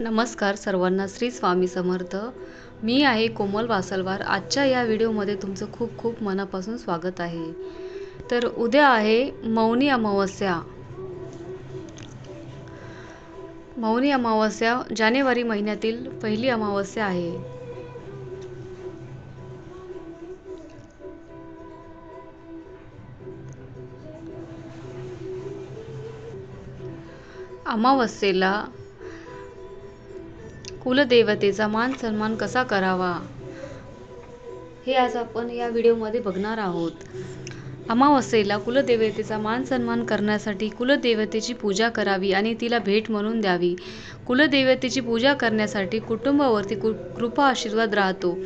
नमस्कार सर्वांना श्री स्वामी समर्थ. मी आहे कोमल वासलवार. आजच्या या व्हिडिओमध्ये तुमचं खूप खूप मनापासून स्वागत आहे. तर उद्या आहे मौनी अमावस्या. मौनी अमावस्या जानेवारी महिन्यातील पहिली अमावस्या आहे. अमावस्येला कुलदेवतेचा मान सन्मान कसा करावा? हे आज आपण या व्हिडिओमध्ये बघणार आहोत. अमावस्येला कुलदेवतेचा मान सन्मान करण्यासाठी कुलदेवतेची पूजा करावी आणि तिला भेट म्हणून द्यावी. कुलदेवतेची पूजा करण्यासाठी कुटुंबावरती कु कृपा आशीर्वाद राहतो.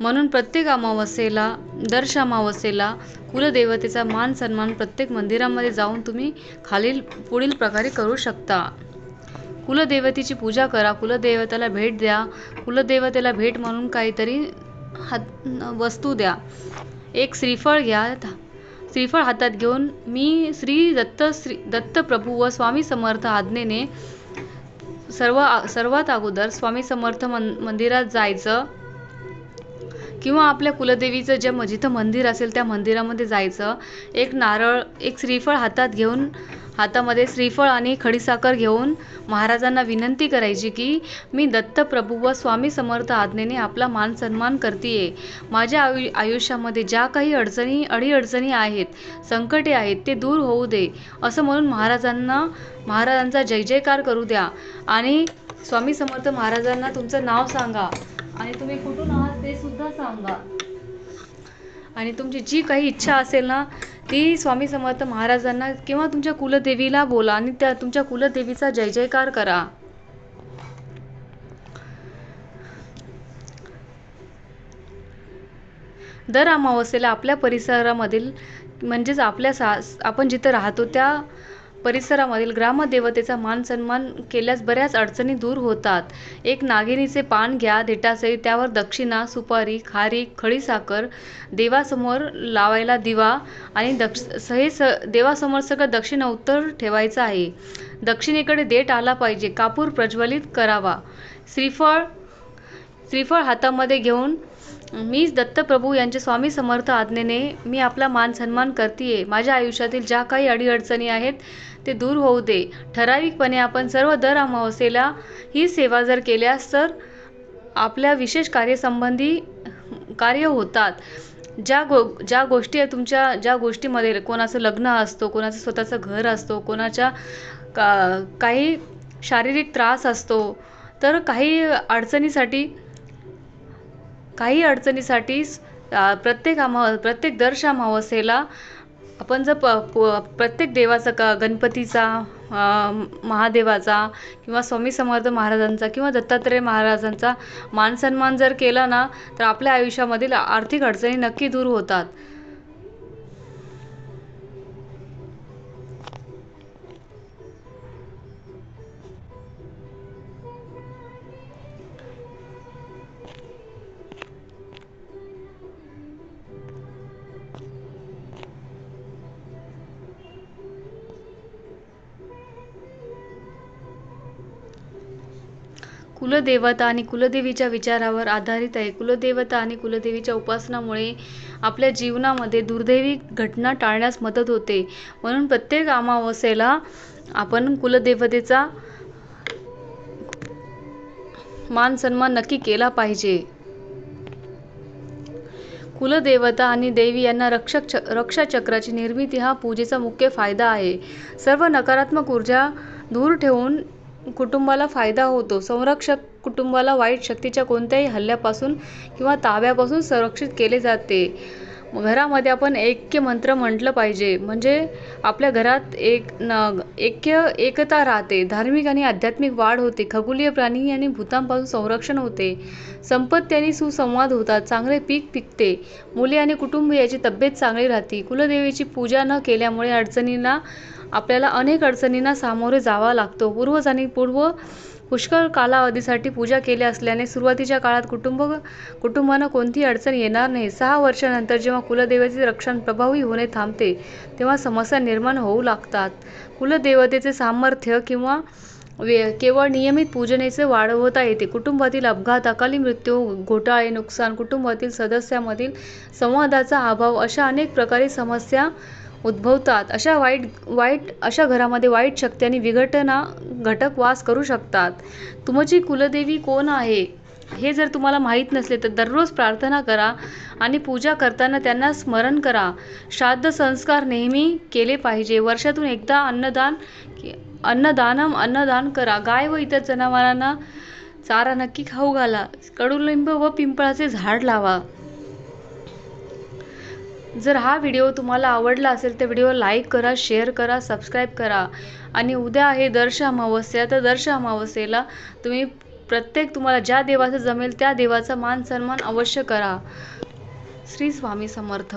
म्हणून प्रत्येक अमावस्येला दर्श अमावस्येला कुलदेवतेचा मान सन्मान प्रत्येक मंदिरामध्ये जाऊन तुम्ही खालील पुढील प्रकारे करू शकता. कुलदेवतेची पूजा करा कुलदेवतेला भेट द्या कुलदेवतेला भेट म्हणून काहीतरी हात वस्तू द्या. एक श्रीफळ घ्या श्रीफळ हातात घेऊन मी श्री दत्त श्री दत्तप्रभू व स्वामी समर्थ आज्ञेने सर्व सर्वात अगोदर स्वामी समर्थ मन मंदिरात जायचं किंवा आपल्या कुलदेवीचं जे जिथं मंदिर असेल त्या मंदिरामध्ये जायचं. एक नारळ एक श्रीफळ हातात घेऊन हातामध्ये श्रीफळ आणि खडीसाखर घेऊन महाराजांना विनंती करायची की मी दत्तप्रभू व स्वामी समर्थ आज्ञेने आपला मान सन्मान करते माझ्या आयु आयुष्यामध्ये ज्या काही अडचणी अडीअडचणी आहेत संकटे आहेत ते दूर होऊ दे. असं म्हणून महाराजांना महाराजांचा जय जयकार करू द्या. आणि स्वामी समर्थ महाराजांना तुमचं नाव सांगा. आणि तुम्ही कुठून आहात ते सुद्धा सांगा. आणि तुमची जी काही इच्छा असेल ना ती स्वामी समर्थ महाराजांना किंवा तुमच्या कुलदेवीला बोला आणि त्या तुमच्या कुलदेवीचा जय जयकार करा. दर अमावस्येला आपल्या परिसरामधील म्हणजेच आपल्या सा आपण जिथं राहतो त्या परिसरामधील ग्रामदेवतेचा मान सन्मान केल्यास बऱ्याच अडचणी दूर होतात. एक नागिनीचे पान घ्या देटासहित त्यावर दक्षिणा सुपारी खारी खडीसाखर देवासमोर लावायला दिवा आणि दक्ष सही स देवासमोर सगळं दक्षिणा उत्तर ठेवायचं आहे. दक्षिणेकडे देठ आला पाहिजे. कापूर प्रज्वलित करावा. श्रीफळ श्रीफळ हातामध्ये घेऊन मी दत्तप्रभू यांचे स्वामी समर्थ आज्ञेने मी आपला मान सन्मान करते माझ्या आयुष्यातील ज्या काही अडीअडचणी आहेत ते दूर होऊ दे. ठराविकपणे आपण सर्व दर अमावस्येला ही सेवा जर केल्यास तर आपल्या विशेष कार्यसंबंधी कार्य होतात. ज्या गो ज्या गोष्टी तुमच्या ज्या गोष्टीमध्ये कोणाचं लग्न असतो कोणाचं स्वतःचं घर असतो कोणाच्या का काही शारीरिक त्रास असतो तर काही अडचणीसाठी काही अडचणीसाठी प्रत्येक अमाव प्रत्येक दर्श अमावस्येला आपण जर प प्रत्येक देवाचा का गणपतीचा महादेवाचा किंवा स्वामी समर्थ महाराजांचा किंवा दत्तात्रय महाराजांचा मानसन्मान जर केला ना तर आपल्या आयुष्यामधील आर्थिक अडचणी नक्की दूर होतात. कुलदेवता आणि कुलदेवीच्या विचारावर आधारित आहे. कुलदेवता आणि कुलदेवीच्या उपासनामुळे आपल्या जीवनामध्ये दुर्दैवी घटना टाळण्यास मदत होते. म्हणून प्रत्येक अमावस्येला आपण कुलदेवतेचा मान सन्मान नक्की केला पाहिजे. कुलदेवता आणि देवी यांना रक्षक रक्षाचक्राची निर्मिती हा पूजेचा मुख्य फायदा आहे. सर्व नकारात्मक ऊर्जा दूर ठेवून कुटुंबाला फायदा होतो. संरक्षक कुटुंबाला वाईट शक्तीच्या कोणत्याही हल्ल्यापासून किंवा ताब्यापासून संरक्षित केले जाते. घरामध्ये आपण ऐक्य मंत्र म्हटलं पाहिजे. म्हणजे आपल्या घरात एक न ऐक्य एकता राहते. धार्मिक आणि आध्यात्मिक वाढ होते. खगोलीय प्राणी आणि भूतांपासून संरक्षण होते. संपत्ती आणि सुसंवाद होतात. चांगले पीक पिकते. मुले आणि कुटुंबियाची तब्येत चांगली राहते. कुलदेवीची पूजा न केल्यामुळे अडचणींना आपल्याला अनेक अडचणींना सामोरे जावा लागतो. पूर्वजांनी पूर्व पुष्कळ कालावधीसाठी पूजा केली असल्याने सुरुवातीच्या काळात कुटुंब कुटुंबांना कोणतीही अडचण येणार नाही. सहा वर्षानंतर जेव्हा कुलदेवतेचे रक्षण प्रभावी होणे थांबते तेव्हा समस्या निर्माण होऊ लागतात. कुलदेवतेचे सामर्थ्य किंवा वे केवळ नियमित पूजनेचे वाढवता येते. कुटुंबातील अपघात अकाली मृत्यू घोटाळे नुकसान कुटुंबातील सदस्यामधील संवादाचा अभाव अशा अनेक प्रकारे समस्या उद्भवतात. अशा वाईट वाईट अशा घरामध्ये वाईट शक्ती आणि विघटना घटक वास करू शकतात. तुमची कुलदेवी कोण आहे? हे जर तुम्हाला माहीत नसले तर दररोज प्रार्थना करा आणि पूजा करताना त्यांना स्मरण करा. श्राद्ध संस्कार नेहमी केले पाहिजे. वर्षातून एकदा अन्नदान अन्नदानम अन्नदान करा. गाय व इतर जनावरांना चारा नक्की खाऊ घाला. कडुलिंब व पिंपळाचे झाड लावा. जर हा व्हिडिओ तुम्हाला आवडला असेल तर व्हिडिओ लाईक करा शेअर करा सबस्क्राईब करा. आणि उद्या आहे दर्श अमावस्या. तर दर्श अमावस्येला तुम्ही प्रत्येक तुम्हाला ज्या देवाचं जमेल त्या देवाचा मान सन्मान अवश्य करा. श्री स्वामी समर्थ.